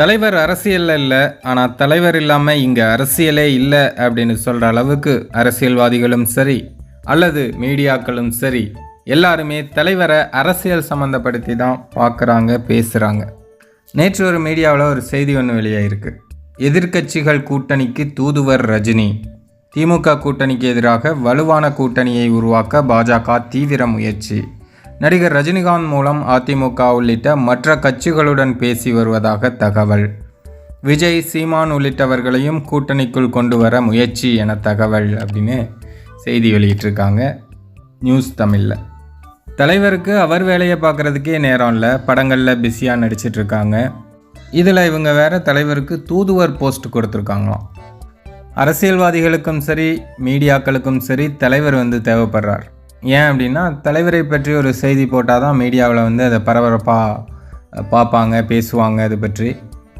தலைவர் அரசியலில் இல்லை ஆனால் தலைவர் இல்லாமல் இங்கே அரசியலே இல்லை அப்படின்னு சொல்கிற அளவுக்கு அரசியல்வாதிகளும் சரி அல்லது மீடியாக்களும் சரி எல்லாருமே தலைவரை அரசியல் சம்மந்தப்படுத்தி தான் பார்க்குறாங்க பேசுகிறாங்க நேற்று ஒரு மீடியாவில் ஒரு செய்தி ஒன்று வெளியாயிருக்கு. எதிர்க்கட்சிகள் கூட்டணிக்கு தூதுவர் ரஜினி. திமுக கூட்டணிக்கு எதிராக வலுவான கூட்டணியை உருவாக்க பாஜக தீவிர முயற்சி. நடிகர் ரஜினிகாந்த் மூலம் அதிமுக உள்ளிட்ட மற்ற கட்சிகளுடன் பேசி வருவதாக தகவல். விஜய் சீமான் உள்ளிட்டவர்களையும் கூட்டணிக்குள் கொண்டு வர முயற்சி என தகவல் அப்படின்னு செய்தி வெளியிட்டிருக்காங்க. நியூஸ் தமிழில். தலைவருக்கு அவர் வேலையை பார்க்குறதுக்கே நேரம் இல்லை. படங்களில் பிஸியாக நடிச்சிட்டு இருக்காங்க இதில் இவங்க வேறு தலைவருக்கு தூதுவர் போஸ்ட் கொடுத்துருக்காங்களாம். அரசியல்வாதிகளுக்கும் சரி மீடியாக்களுக்கும் சரி தலைவர் வந்து தேவைப்படுறார். ஏன் அப்படின்னா தலைவரை பற்றி ஒரு செய்தி போட்டால் தான் மீடியாவில் வந்து அதை பரபரப்பாக பார்ப்பாங்க பேசுவாங்க அது பற்றி.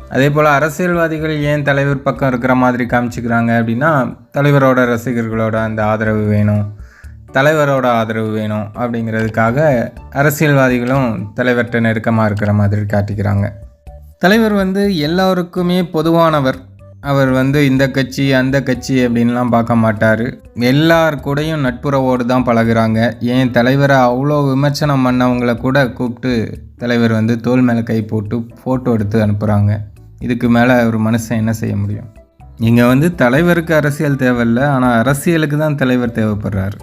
அதே போல் அரசியல்வாதிகள் ஏன் தலைவர் பக்கம் இருக்கிற மாதிரி காமிச்சிக்கிறாங்க அப்படின்னா தலைவரோட ரசிகர்களோட அந்த ஆதரவு வேணும் தலைவரோட ஆதரவு வேணும் அப்படிங்கிறதுக்காக அரசியல்வாதிகளும் தலைவர்கிட்ட நெருக்கமாக இருக்கிற மாதிரி காட்டிக்கிறாங்க. தலைவர் வந்து எல்லாருக்குமே பொதுவானவர். அவர் வந்து இந்த கட்சி அந்த கட்சி அப்படின்லாம் பார்க்க மாட்டார். எல்லார் கூடயும் நட்புறவோடு தான் பழகுறாங்க. ஏன் தலைவரை அவ்வளோ விமர்சனம் பண்ணவங்கள கூட கூப்பிட்டு தலைவர் வந்து தோல் மேலே கை போட்டு ஃபோட்டோ எடுத்து அனுப்புகிறாங்க இதுக்கு மேலே ஒரு மனுஷன் என்ன செய்ய முடியும்? இங்கே வந்து தலைவருக்கு அரசியல் தேவையில்லை ஆனால் அரசியலுக்கு தான் தலைவர் தேவைப்படுறாரு.